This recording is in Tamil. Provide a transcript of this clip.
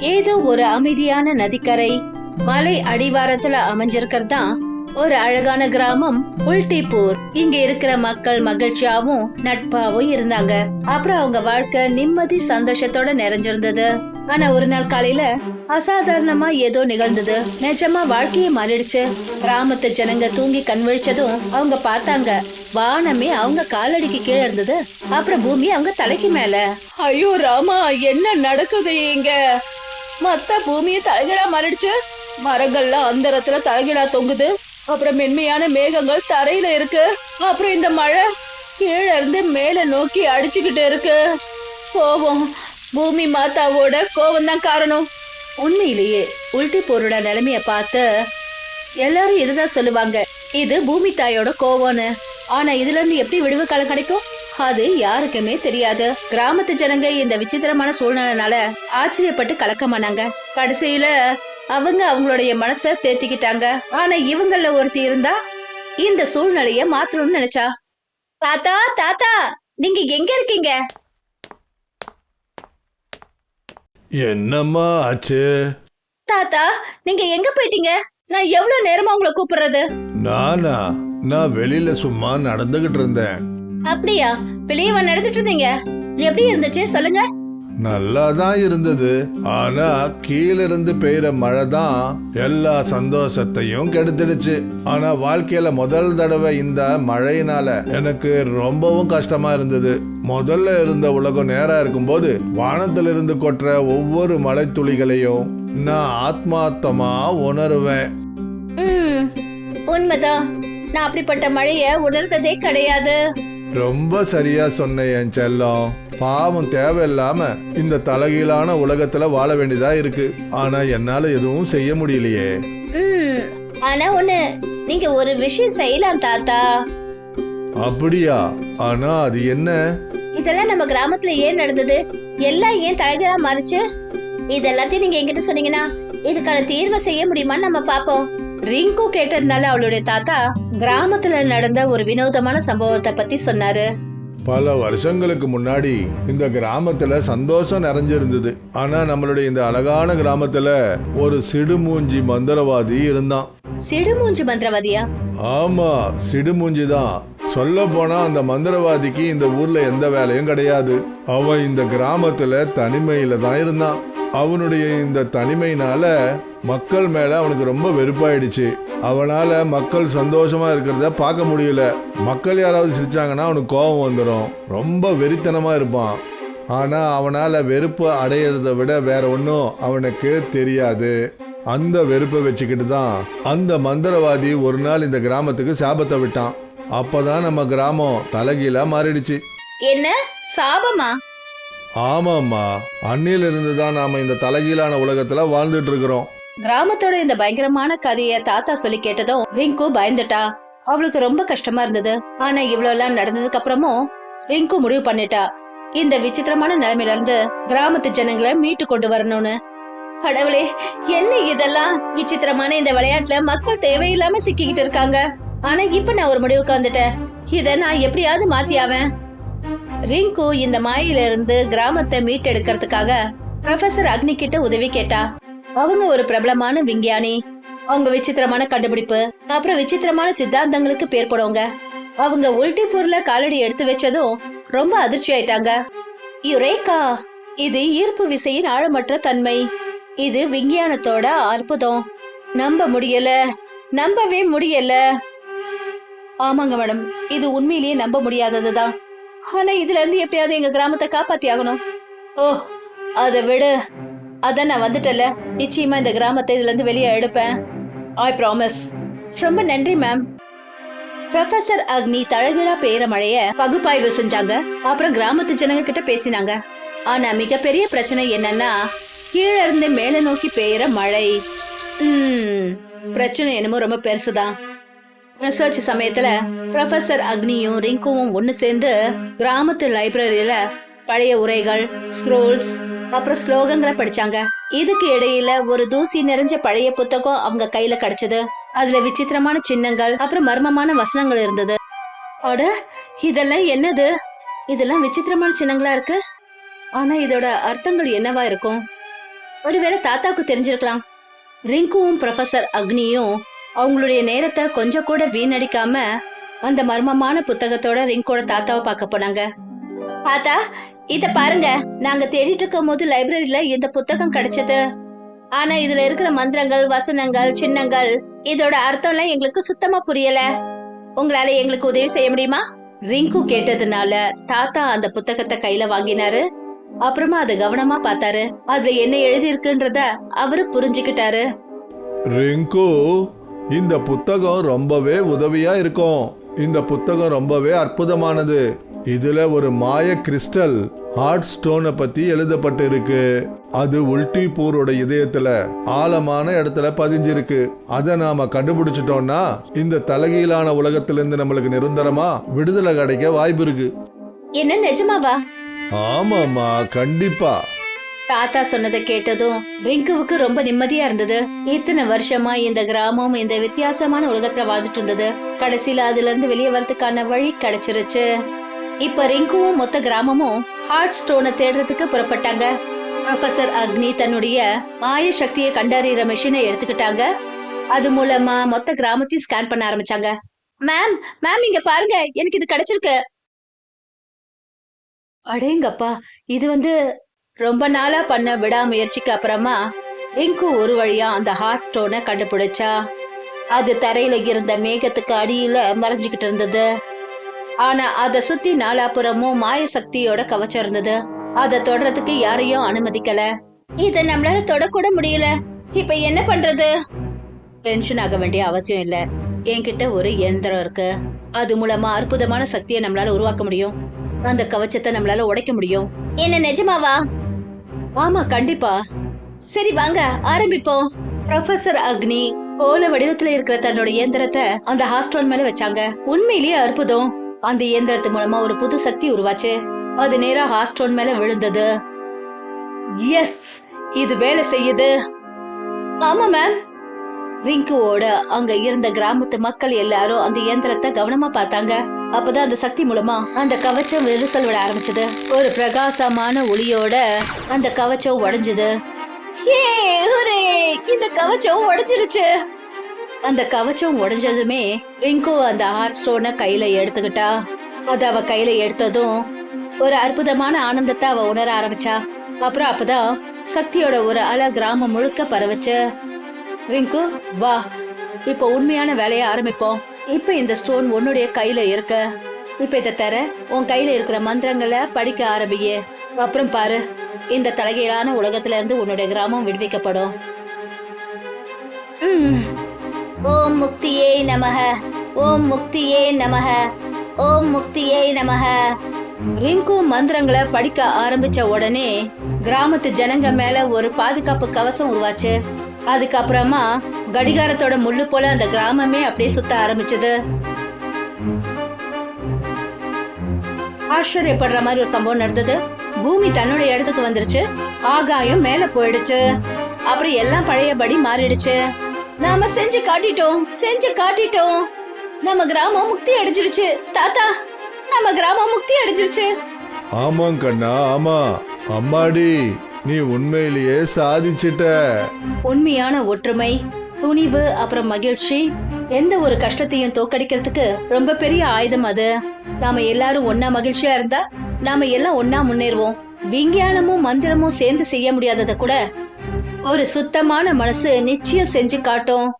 ஏதோ ஒரு அமைதியான நதிக்கரை. மலை அடிவாரத்துல அமைஞ்சிருக்கிறது? தான் ஒரு அழகான கிராமம் உல்டிப்பூர் இங்க இருக்கிற மக்கள் மகிழ்ச்சியாவும் நட்பாவும் இருந்தாங்க. அப்புறம் அவங்க வாழ்க்கை நிம்மதி சந்தோஷத்தோட நிறைஞ்சிருந்தது. ஆனா ஒரு நாள் காலையில அசாதாரணமா ஏதோ நிகழ்ந்தது. நிஜமா வாழ்க்கையே மாறிடுச்சு. கிராமத்து ஜனங்க தூங்கி கண் விழிச்சதும் அவங்க பார்த்தாங்க வானமே அவங்க காலடிக்கு கீழே இருந்தது. அப்புறம் பூமி அவங்க தலைக்கு மேல. ஐயோ ராமா என்ன நடக்குது இங்க? மத்த பூமியை தலைகீழா மாறிடுச்சு மரங்கள்லாம் அந்தரத்துல தலைகீழா தொங்குது. அப்புறம் மென்மையான மேகங்கள் தரையில இருக்கு. அப்புறம் இந்த மழை கீழே இருந்து மேல நோக்கி அடிச்சுக்கிட்டு இருக்கு. கோபம். பூமி மாதாவோட கோபம் தான் காரணம். உண்மையிலேயே உல்டி போரோட நிலைமைய பார்த்து எல்லாரும் இதுதான் சொல்லுவாங்க. இது பூமி தாயோட கோவம்னு ஆனா இதுல இருந்து எப்படி விடுவு காலம் கிடைக்கும்? அது யாருக்குமே தெரியாது. கிராமத்து ஜனங்க இந்த விசித்திரமான சூழ்நிலைனால ஆச்சரியப்பட்டு கலக்கமானாங்க. கடைசியில அவங்க அவங்களுடைய மனச தேத்திக்கிட்டாங்க. ஆனா இவங்கள ஒருத்தி இருந்தா இந்த சூழ்நிலைய மாத்தணும்னு நினைச்சா. தாத்தா தாத்தா நீங்க எங்க இருக்கீங்க? என்னம்மா ஆச்சு? தாத்தா நீங்க எங்க போயிட்டீங்க? நான் எவ்வளவு நேரமா உங்களை கூப்பிடுறது? நானா? நான் வெளியில சும்மா நடந்துகிட்டு இருந்தேன். அப்படியா? வெளியே நடந்துட்டு இருந்தீங்க. எப்படி இருந்துச்சு? சொல்லுங்க. நல்லா தான் இருந்தது. ஆனா கீழ இருந்து பெய்யற மழை தான் எல்லா சந்தோஷத்தையும் கெடுத்துடுச்சு. ஆனா வாழ்க்கையில முதல் தடவை இந்த மழையினால எனக்கு ரொம்பவும் கஷ்டமா இருந்தது. முதல்ல இருந்த உலகம் நேரா இருக்கும்போது வானத்திலிருந்து கொட்டுற ஒவ்வொரு மழை துளிகளையும் நான் ஆத்மார்த்தமா உணருவேன். உண்மைதான். நான் அப்படிப்பட்ட மழைய உணர்ந்ததே கிடையாது. ரொம்ப சரியா சொன்ன என் செல்லம். பாவம் தேவையில்லாம இந்த தலைகீழான உலகத்துல வாழ வேண்டியதா இருக்கு. ஆனா என்னால எதுவும் செய்ய முடியலையே. ஆனா ஒண்ணு நீங்க ஒரு விஷயம் செய்யலாம் தாத்தா. அப்படியா? ஆனா அது என்ன? இதெல்லாம் நம்ம கிராமத்துல ஏன் நடந்தது? எல்லாம் ஏன் தலைகீழா மாறிச்சு? இதெல்லாத்தையும் நீங்க என்கிட்ட சொன்னீங்கன்னா இதுக்கான தீர்வை செய்ய முடியுமான்னு நம்ம பாப்போம் ரிங்கு கேட்டதுனால அவளுடைய தாத்தா கிராமத்துல நடந்த ஒரு வினோதமான சம்பவத்தை பத்தி சொன்னாரு. பல வருஷங்களுக்கு முன்னாடி இந்த கிராமத்துல சந்தோஷம் நிறைஞ்சிருந்தது. ஆனா நம்மளுடைய இந்த அழகான கிராமத்துல ஒரு சிடுமூஞ்சி மந்திரவாதி இருந்தான். சிடுமூஞ்சி மந்திரவாதியா? ஆமா சிடுமூஞ்சி தான். சொல்ல போனா அந்த மந்திரவாதிக்கு இந்த ஊர்ல எந்த வேலையும் கிடையாது. அவன் இந்த கிராமத்துல தனிமையில தான் இருந்தான். அவனுடைய இந்த தனிமையினால மக்கள் மேல அவனுக்கு ரொம்ப வெறுப்பாயிடுச்சு. அவனால மக்கள் சந்தோஷமா இருக்கிறத பார்க்க முடியல. மக்கள் யாராவது சிரிச்சாங்கன்னா அவனுக்கு கோபம் வந்துடும் ரொம்ப வெறித்தனமா இருப்பான். ஆனா அவனால வெறுப்பு அடையிறத விட வேற ஒன்றும் அவனுக்கு தெரியாது. அந்த வெறுப்பை வச்சுக்கிட்டு தான் அந்த மந்திரவாதி ஒரு நாள் இந்த கிராமத்துக்கு சாபத்தை விட்டான். அப்பதான் நம்ம கிராமம் தலைகீழா மாறிடுச்சு. என்ன? சாபமா? ஆமாம்மா. அன்னில இருந்து தான் நாம இந்த தலைகீழான உலகத்துல வாழ்ந்துட்டு இருக்கிறோம். கிராமத்தோட இந்த பயங்கரமான கதைய தாத்தா சொல்லி கேட்டதும் ரிங்கு பயந்துட்டா. அவளுக்கு ரொம்ப கஷ்டமா இருந்தது. ஆனா இவ்வளவு எல்லாம் நடந்ததுக்கு அப்புறமும் ரிங்கு முடிவு பண்ணிட்டா. இந்த விசித்திரமான நிலைமையில இருந்து கிராமத்து ஜனங்களை மீட்டு கொண்டு வரணும்னு. கடவுளே என்ன இதெல்லாம்? விசித்திரமான இந்த விளையாட்டுல மக்கள் தேவையில்லாம சிக்கிக்கிட்டு இருக்காங்க. ஆனா இப்ப நான் ஒரு முடிவுக்கு வந்துட்டேன். இத நான் எப்படியாவது மாத்தியாவேன் ரிங்கு இந்த மாயில இருந்து கிராமத்தை மீட்டெடுக்கிறதுக்காக ப்ரொஃபசர் அக்னி கிட்ட உதவி கேட்டா. அவங்க ஒரு பிரபலமான விஞ்ஞானி. அவங்க விசித்திரமான கண்டுபிடிப்பு. அப்புறம் விசித்திரமான சித்தாந்தங்களுக்கு பேர் போடுவாங்க. அவங்க உல்டிப்பூர்ல காலடி எடுத்து வச்சதும் ரொம்ப அதிர்ச்சி ஆயிட்டாங்க. யுரேகா இது ஈர்ப்பு விசையின் ஆழமற்ற தன்மை. இது விஞ்ஞானத்தோட அற்புதம். நம்ப முடியல. நம்பவே முடியல. ஆமாங்க மேடம். இது உண்மையிலேயே நம்ப முடியாததுதான் ஆனா இதுல இருந்து எப்படியாவது எங்க கிராமத்தை காப்பாத்தி ஆகணும். ஓ அதை விடு. அதான் நான் வந்துட்டல நிச்சயமா இந்த கிராமத்தை இதுல இருந்து வெளியே எடுப்பேன். ஐ ப்ராமிஸ் ரொம்ப நன்றி மேம் ப்ரொஃபசர் அக்னி தழகிழா பெயர மழைய பகுப்பாய்வு செஞ்சாங்க. அப்புறம் கிராமத்து ஜனங்க கிட்ட பேசினாங்க. ஆனா மிகப்பெரிய பிரச்சனை என்னன்னா கீழ இருந்து மேல நோக்கி பெய்யற மழை. பிரச்சனை என்னமோ ரொம்ப பெருசுதான். ரிசர்ச் சமயத்துல ப்ரொஃபசர் அக்னியும் ரிங்குவும் ஒன்னு சேர்ந்து கிராமத்து லைப்ரரியில பழைய உரைகள் ஸ்க்ரோல்ஸ் அப்புறம் ஸ்லோகங்களை படிச்சாங்க. இதுக்கு இடையில ஒரு தூசி நிறைஞ்ச பழைய புத்தகம் அவங்க கையில கிடைச்சது. அதுல விசித்திரமான சின்னங்கள் அப்புறம் மர்மமான வசனங்கள் இருந்தது. அட இதெல்லாம் என்னது? இதெல்லாம் விசித்திரமான சின்னங்களா இருக்கு? ஆனா இதோட அர்த்தங்கள் என்னவா இருக்கும்? ஒருவேளை தாத்தாவுக்கு தெரிஞ்சிருக்கலாம். ரிங்குவும் ப்ரொஃபசர் அக்னியும் அவங்களுடைய நேரத்தை கொஞ்சம் கூட வீணடிக்காம அந்த மர்மமான புத்தகத்தோட ரிங்கோட தாத்தாவை பார்க்க போனாங்க. தாத்தா இத பாருங்க. நாங்க தேடிட்டு இருக்கும் போது லைப்ரரியில இந்த புத்தகம் கிடைச்சது. ஆனா இதுல இருக்கிற மந்திரங்கள் வசனங்கள் சின்னங்கள் இதோட அர்த்தம்லாம் எங்களுக்கு சுத்தமா புரியல. உங்களால எங்களுக்கு உதவி செய்ய முடியுமா? ரிங்கு கேட்டதுனால தாத்தா அந்த புத்தகத்தை கையில வாங்கினாரு. அப்புறமா அதை கவனமா பார்த்தாரு. அதுல என்ன எழுதி இருக்குன்றத அவரு புரிஞ்சுக்கிட்டாரு. ரிங்கு இந்த புத்தகம் ரொம்பவே உதவியா இருக்கும். இந்த புத்தகம் ரொம்பவே அற்புதமானது. இதுல ஒரு மாய கிறிஸ்டல் ஹார்ட் ஸ்டோனை பத்தி எழுதப்பட்டு இருக்கு அது உல்டிபூரோட இதயத்துல ஆழமான இடத்துல பதிஞ்சிருக்கு. அதை நாம கண்டுபிடிச்சிட்டோம்னா இந்த தலைகீழான உலகத்திலிருந்து நம்மளுக்கு நிரந்தரமா விடுதலை கிடைக்க வாய்ப்பு இருக்கு. என்ன நிஜமாவா? ஆமாமா கண்டிப்பா. தாத்தா சொன்னதை கேட்டதும் ரிங்குவுக்கு ரொம்ப நிம்மதியா இருந்தது. இத்தனை வருஷமா இந்த கிராமம் இந்த வித்தியாசமான உலகத்துல வாழ்ந்துட்டு இருந்தது. கடைசியில அதுல இருந்து வெளியே வரதுக்கான வழி கிடைச்சிருச்சு. இப்ப ரிங்குவும் மொத்த கிராமமும் ஹார்ட் ஸ்டோனை தேடுறதுக்கு புறப்பட்டாங்க. ப்ரொஃபசர் அக்னி தன்னுடைய மாய சக்தியை கண்டறியிற மெஷினை எடுத்துக்கிட்டாங்க. அது மூலமா மொத்த கிராமத்தையும் ஸ்கேன் பண்ண ஆரம்பிச்சாங்க. மேம் மேம் இங்க பாருங்க எனக்கு இது கிடைச்சிருக்கு. அடேங்கப்பா இது வந்து ரொம்ப நாளா பண்ண விடாமுயற்சிக்கு அப்புறமா ரிங்கு ஒரு வழியா அந்த ஹார்ட் ஸ்டோனை கண்டுபிடிச்சா அது தரையில இருந்த மேகத்துக்கு அடியில மறைஞ்சுக்கிட்டு இருந்தது. ஆனா அத சுத்தி நாலாபுறமும் மாய சக்தியோட கவச்சம் இருந்தது அத தொடறதுக்கு யாரையும் அனுமதிக்கல. இத நம்மளால தொடக்கூட முடியல. இப்ப என்ன பண்றது? டென்ஷன் ஆக வேண்டிய அவசியம் இல்ல. என்கிட்ட ஒரு இயந்திரம் இருக்கு. அது மூலமா அற்புதமான சக்தியை நம்மளால உருவாக்க முடியும். அந்த கவச்சத்தை நம்மளால உடைக்க முடியும். என்ன நிஜமாவா? ஆமா கண்டிப்பா. சரி வாங்க. ஆரம்பிப்போம். ப்ரொஃபசர் அக்னி கோல வடிவத்துல இருக்கிற தன்னோட இயந்திரத்தை அந்த ஹாஸ்டல் மேல வச்சாங்க. உண்மையிலேயே அற்புதம். அந்த இயந்திரத்து மூலமா ஒரு புது சக்தி உருவாச்சு. அது நேரா ஹாஸ்டோன் மேல விழுந்தது. எஸ் இது வேலை செய்யுது. ஆமா மேம் ரிங்குவோட அங்க இருந்த கிராமத்து மக்கள் எல்லாரும் அந்த இயந்திரத்தை கவனமா பார்த்தாங்க. அப்பதான் அந்த சக்தி மூலமா அந்த கவச்சம் விரிசல் விட ஆரம்பிச்சது. ஒரு பிரகாசமான ஒளியோட அந்த கவச்சம் உடைஞ்சது. ஏ இந்த கவச்சம் உடைஞ்சிருச்சு. அந்த கவச்சம் உடைஞ்சதுமே ரிங்கு அந்த ஹார்ட் ஸ்டோனை கையில எடுத்துக்கிட்டா. அது அவ கையில எடுத்ததும் ஒரு அற்புதமான ஆனந்தத்தை அவ உணர ஆரம்பிச்சா. அப்புறம் அப்பதான் சக்தியோட ஒரு அல கிராமம் முழுக்க பரவச்சு. ரிங்கு வா இப்போ உண்மையான வேலையை ஆரம்பிப்போம். இப்ப இந்த ஸ்டோன் உன்னுடைய கையில இருக்க. இப்ப இத தர உன் கையில இருக்கிற மந்திரங்களை படிக்க ஆரம்பியே. அப்புறம் பாரு இந்த தலைகீழான உலகத்துல இருந்து உன்னுடைய கிராமம் விடுவிக்கப்படும். ம். ஓம் முக்தியே நமக. ஓம் முக்தியே நமக. ஓம் முக்தியே நமக. ரிங்கு மந்திரங்களை படிக்க ஆரம்பிச்ச உடனே கிராமத்து ஜனங்க மேல ஒரு பாதுகாப்பு கவசம் உருவாச்சு. அதுக்கப்புறமா கடிகாரத்தோட முள்ளு போல அந்த கிராமமே அப்படியே சுத்த ஆரம்பிச்சது. ஆச்சரியப்படுற மாதிரி ஒரு சம்பவம் நடந்தது. பூமி தன்னோட இடத்துக்கு வந்துருச்சு. ஆகாயம் மேல போயிடுச்சு. அப்புறம் எல்லாம் பழையபடி மாறிடுச்சு. நாம செஞ்சு காட்டிட்டோம் செஞ்சு காட்டிட்டோம். நம்ம கிராமம் முக்தி அடைஞ்சிருச்சு. தாத்தா நம்ம கிராமம் முக்தி அடைஞ்சிருச்சு. ஆமாம் கண்ணா ஆமா. அம்மாடி நீ உண்மையிலேயே சாதிச்சிட்ட. உண்மையான ஒற்றுமை துணிவு அப்புறம் மகிழ்ச்சி எந்த ஒரு கஷ்டத்தையும் தோக்கடிக்கிறதுக்கு ரொம்ப பெரிய ஆயுதம் அது. நாம எல்லாரும் ஒன்னா மகிழ்ச்சியா இருந்தா நாம எல்லாம் ஒன்னா முன்னேறுவோம். விஞ்ஞானமும் மந்திரமும் சேர்ந்து செய்ய முடியாதத கூட ஒரு சுத்தமான மனசு நிச்சயம் செஞ்சு காட்டும்.